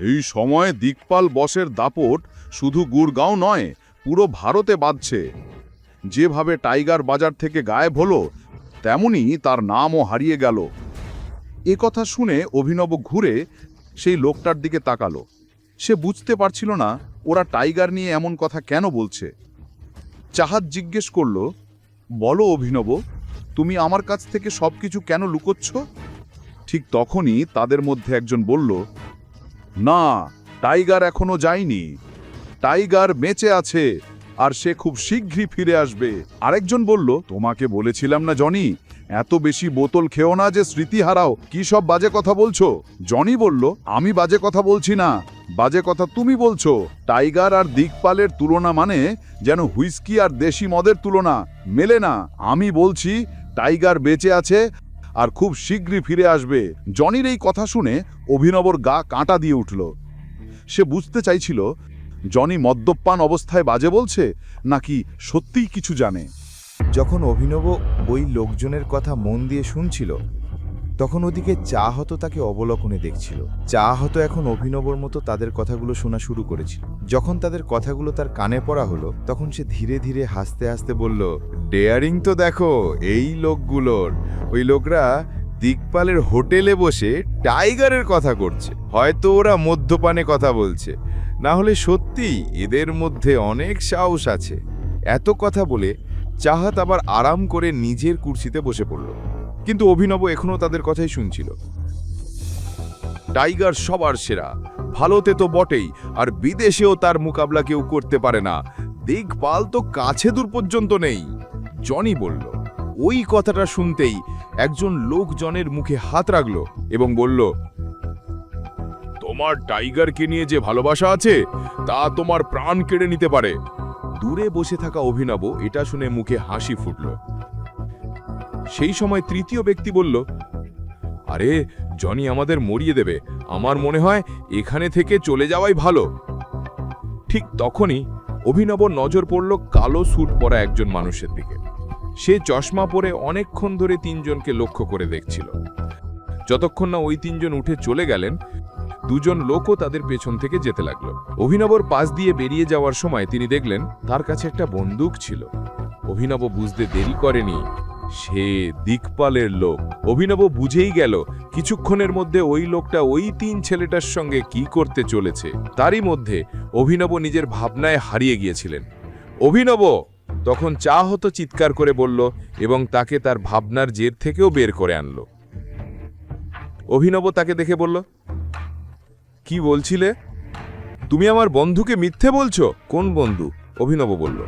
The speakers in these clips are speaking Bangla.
এই সময় দিকপাল বসের দাপট শুধু গুড়গাঁও নয়, পুরো ভারতে বাঁধছে। যেভাবে টাইগার বাজার থেকে গায়েব হলো, তেমনি তার নামও হারিয়ে গেল। এ কথা শুনে অভিনব ঘুরে সেই লোকটার দিকে তাকালো। সে বুঝতে পারছিল না, ওরা টাইগার নিয়ে এমন কথা কেন বলছে। চাহাত জিজ্ঞেস করল, বলো অভিনব, তুমি আমার কাছ থেকে সব কিছু কেন লুকোচ্ছ? ঠিক তখনই তাদের মধ্যে একজন বলল না, টাইগার এখনও যায়নি। টাইগার বেঁচে আছে, আর সে খুব শীঘ্রই ফিরে আসবে। আরেকজন বলল, তোমাকে বলেছিলাম না, জনি। এত বেশি বোতল খেও না যে স্মৃতি হারাও। কি সব বাজে কথা বলছো? জনি বলল, আমি বাজে কথা বলছি না। বাজে কথা তুমি বলছো। টাইগার আর দিকপালের তুলনা মানে যেন হুইস্কি আর দেশি মদের তুলনা। মেলে না। আমি বলছি, টাইগার বেঁচে আছে আর খুব শীঘ্রই ফিরে আসবে। জনির এই কথা শুনে অভিনবর গা কাঁটা দিয়ে উঠল। সে বুঝতে চাইছিল, জনি মদ্যপান অবস্থায় বাজে বলছে, নাকি সত্যিই কিছু জানে। যখন অভিনব ওই লোকজনের কথা মন দিয়ে শুনছিল, তখন ওদিকে চাহত তাকে অবলোকনে দেখছিল। চাহত এখন অভিনবর মতো তাদের কথাগুলো শোনা শুরু করেছিল। যখন তাদের কথাগুলো তার কানে পড়া হলো, তখন সে ধীরে ধীরে হাসতে হাসতে বলল ডেয়ারিং তো দেখো, এই লোকগুলোর। ওই লোকরা দিকপালের হোটেলে বসে টাইগারের কথা করছে। হয়তো ওরা মদ্যপানে কথা বলছে। না হলে সত্যি এদের মধ্যে অনেক সাহস আছে। এত কথা বলে চাহাত আবার আরাম করে নিজের কুর্সিতে বসে পড়ল। কিন্তু অভিনব এখনও তাদের কথাই শুনছিল। টাইগার সবার সেরা। ভালোতে তো বটেই, আর বিদেশেও তার মোকাবলা কেউ করতে পারে না। দেখভাল তো কাছে দূর পর্যন্ত নেই, জনি বলল। ওই কথাটা শুনতেই একজন লোকজনের মুখে হাত রাখল এবং বলল, তোমার টাইগারকে নিয়ে যে ভালোবাসা আছে, তা তোমার প্রাণ কেড়ে নিতে পারে। দূরে বসে থাকা অভিনব এটা শুনে মুখে হাসি ফুটল। সেই সময় তৃতীয় ব্যক্তি বলল, আরে, জনি আমাদের মরিয়ে দেবে। আমার মনে হয় এখানে থেকে চলে যাওয়াই ভালো। ঠিক তখনই অভিনব নজর পড়ল কালো স্যুট পরা একজন মানুষের দিকে। সে চশমা পরে অনেকক্ষণ ধরে তিনজনকে লক্ষ্য করে দেখছিল। যতক্ষণ না ওই তিনজন উঠে চলে গেলেন, দুজন লোকও তাদের পেছন থেকে যেতে লাগল। অভিনবর পাশ দিয়ে বেরিয়ে যাওয়ার সময় তিনি দেখলেন, তার কাছে একটা বন্দুক ছিল। অভিনব বুঝতে দেরি করেনি, সে দিকপালের লোক। অভিনব বুঝেই গেল, কিছুক্ষণের মধ্যে ওই লোকটা ওই তিন ছেলেটার সঙ্গে কি করতে চলেছে। তারই মধ্যে অভিনব নিজের ভাবনায় হারিয়ে গিয়েছিলেন। অভিনব! তখন চা হতো চিৎকার করে বলল এবং তাকে তার ভাবনার জের থেকেও বের করে আনলো। অভিনব তাকে দেখে বলল, কি বলছিলে? তুমি আমার বন্ধুকে মিথ্যে বলছো? কোন বন্ধু? অভিনব বলল,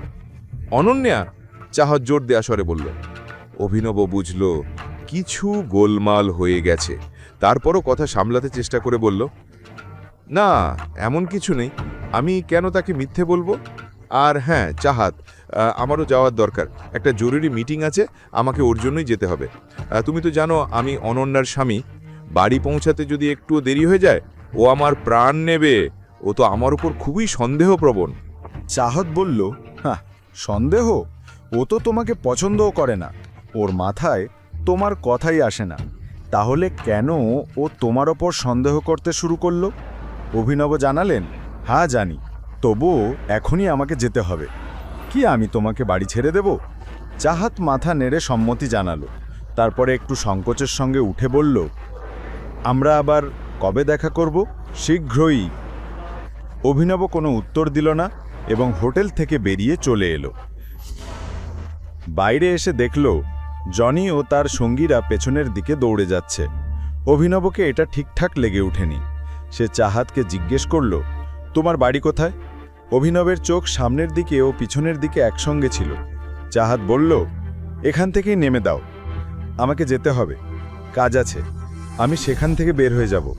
অনন্যা। চাহত জোর দেয়া স্বরে বলল, অভিনব বুঝল, কিছু গোলমাল হয়ে গেছে। তারপরও কথা সামলাতে চেষ্টা করে বলল, না, এমন কিছু নেই। আমি কেন তাকে মিথ্যে বলব? আর হ্যাঁ চাহাত আমারও যাওয়ার দরকার। একটা জরুরি মিটিং আছে, আমাকে ওর জন্যই যেতে হবে। তুমি তো জানো, আমি অনন্যার স্বামী। বাড়ি পৌঁছাতে যদি একটুও দেরি হয়ে যায়, ও আমার প্রাণ নেবে। ও তো আমার উপর খুবই সন্দেহপ্রবণ। চাহত বলল হ্যাঁ সন্দেহ? ও তো তোমাকে পছন্দও করে না। ওর মাথায় তোমার কথাই আসে না। তাহলে কেন ও তোমার ওপর সন্দেহ করতে শুরু করল? অভিনব জানালেন হ্যাঁ জানি। তবুও এখনই আমাকে যেতে হবে। কি আমি তোমাকে বাড়ি ছেড়ে দেব? চাহাত মাথা নেড়ে সম্মতি জানালো। তারপরে একটু সংকোচের সঙ্গে উঠে বলল, আমরা আবার কবে দেখা করব? শীঘ্রই। অভিনব কোনো উত্তর দিল না এবং হোটেল থেকে বেরিয়ে চলে এলো। বাইরে এসে দেখল, জনি ও তার সঙ্গীরা পেছনের দিকে দৌড়ে যাচ্ছে। অভিনবকে এটা ঠিকঠাক লেগে ওঠেনি। সে চাহাতকে জিজ্ঞেস করল, তোমার বাড়ি কোথায়? অভিনবের চোখ সামনের দিকে ও পিছনের দিকে একসঙ্গে ছিল। চাহাত বলল, এখান থেকেই নেমে দাও। আমাকে যেতে হবে। কাজ আছে। আমি সেখান থেকে বের হয়ে যাব।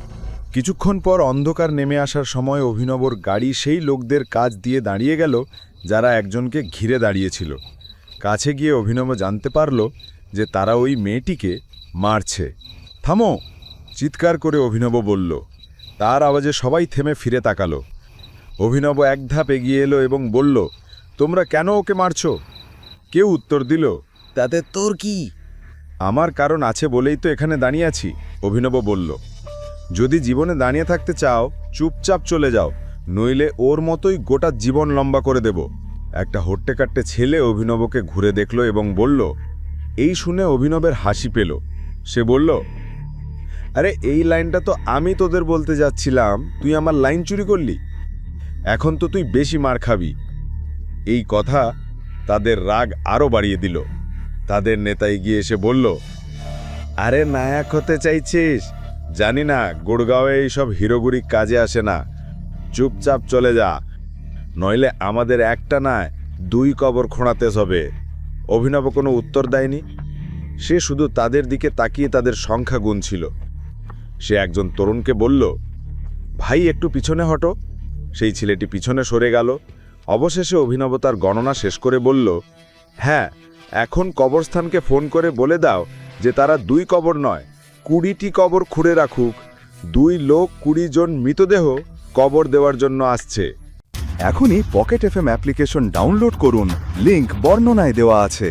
কিছুক্ষণ পর অন্ধকার নেমে আসার সময় অভিনবর গাড়ি সেই লোকদের কাজ দিয়ে দাঁড়িয়ে গেল, যারা একজনকে ঘিরে দাঁড়িয়েছিল। কাছে গিয়ে অভিনব জানতে পারল যে তারা ওই মেয়েটিকে মারছে। থামো! চিৎকার করে অভিনব বলল। তার আওয়াজে সবাই থেমে ফিরে তাকালো। অভিনব এক ধাপ এগিয়ে এলো এবং বলল, তোমরা কেন ওকে মারছো? কেউ উত্তর দিল, তাতে তোর কি? আমার কারণ আছে বলেই তো এখানে দাঁড়িয়ে আছি, অভিনব বলল। যদি জীবনে দাঁড়িয়ে থাকতে চাও, চুপচাপ চলে যাও, নইলে ওর মতোই গোটা জীবন লম্বা করে দেব। একটা হট্টে কাট্টে ছেলে অভিনবকে ঘুরে দেখল এবং বলল, এই শুনে অভিনবের হাসি পেল। সে বলল, আরে, এই লাইনটা তো আমি তোদের বলতে যাচ্ছিলাম, তুই আমার লাইন চুরি করলি? এখন তো তুই বেশি মার খাবি। এই কথা তাদের রাগ আরও বাড়িয়ে দিল। তাদের নেতা এগিয়ে এসে বলল, আরে নায়ক হতে চাইছিস? জানি না, গুড়গাঁওয়ে এইসব হিরোগুড়ি কাজে আসে না। চুপচাপ চলে যা। নইলে আমাদের একটা নয় দুই কবর খোঁড়াতে হবে। অভিনব কোনো উত্তর দেয়নি। সে শুধু তাদের দিকে তাকিয়ে তাদের সংখ্যা গুনছিল। সে একজন তরুণকে বলল, ভাই, একটু পিছনে হটো। সেই ছেলেটি পিছনে সরে গেল। অবশেষে অভিনব তার গণনা শেষ করে বলল হ্যাঁ এখন কবরস্থানকে ফোন করে বলে দাও যে তারা দুই কবর নয়, কুড়িটি কবর খুঁড়ে রাখুক। দুই লোক কুড়ি জন মৃতদেহ কবর দেওয়ার জন্য আসছে। এখনই পকেট এফএম অ্যাপ্লিকেশন ডাউনলোড করুন। লিংক বর্ণনায় দেওয়া আছে।